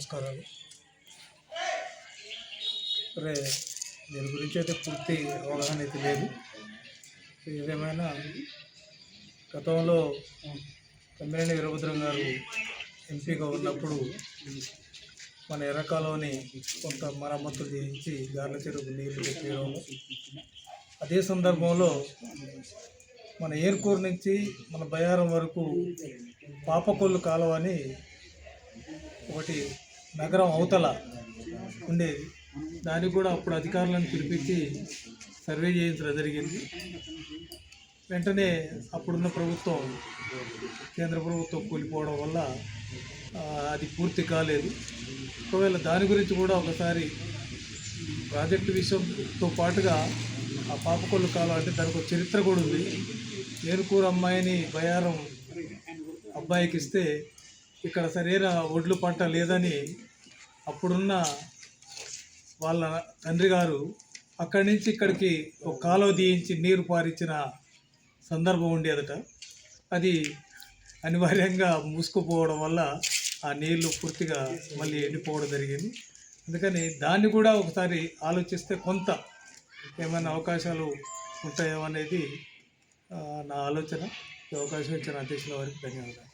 నమస్కారాలు. సరే దీని గురించి అయితే పూర్తి అవగాహన అయితే లేదు. ఏదేమైనా గతంలో తమ్మినేని వీరభద్రం గారు ఎంపీగా ఉన్నప్పుడు మన ఎర్రకాలోని కొంత మరమ్మతులు చేయించి గార్ల చెరువు నీళ్ళు పెట్టేయడం అదే సందర్భంలో మన ఏర్కూరు నుంచి మన బయారం వరకు పాపకొల్లు కాలువ అని ఒకటి నగరం అవతల ఉండేది. దానికి కూడా అప్పుడు అధికారులను పిలిపించి సర్వే చేయించడం జరిగింది. వెంటనే అప్పుడున్న ప్రభుత్వం కేంద్ర ప్రభుత్వం కూలిపోవడం వల్ల అది పూర్తి కాలేదు. ఒకవేళ దాని గురించి కూడా ఒకసారి ప్రాజెక్టు విషయంతో పాటుగా ఆ పాపకొల్లు కాలం అంటే దానికి ఒక చరిత్ర కూడా ఉంది. ఏనుకూరు అమ్మాయిని బయారం అబ్బాయికి ఇస్తే ఇక్కడ సరైన ఒడ్లు పంట లేదని అప్పుడున్న వాళ్ళ తండ్రి గారు అక్కడి నుంచి ఇక్కడికి ఒక కాలువ తీయించి నీరు పారించిన సందర్భం ఉండేదట. అది అనివార్యంగా మూసుకుపోవడం వల్ల ఆ నీళ్ళు పూర్తిగా మళ్ళీ ఎండిపోవడం జరిగింది. అందుకని దాన్ని కూడా ఒకసారి ఆలోచిస్తే కొంత ఏమైనా అవకాశాలు ఉంటాయో అనేది నా ఆలోచన. ఈ అవకాశం ఇచ్చిన అధ్యక్షుల వారికి ధన్యవాదాలు.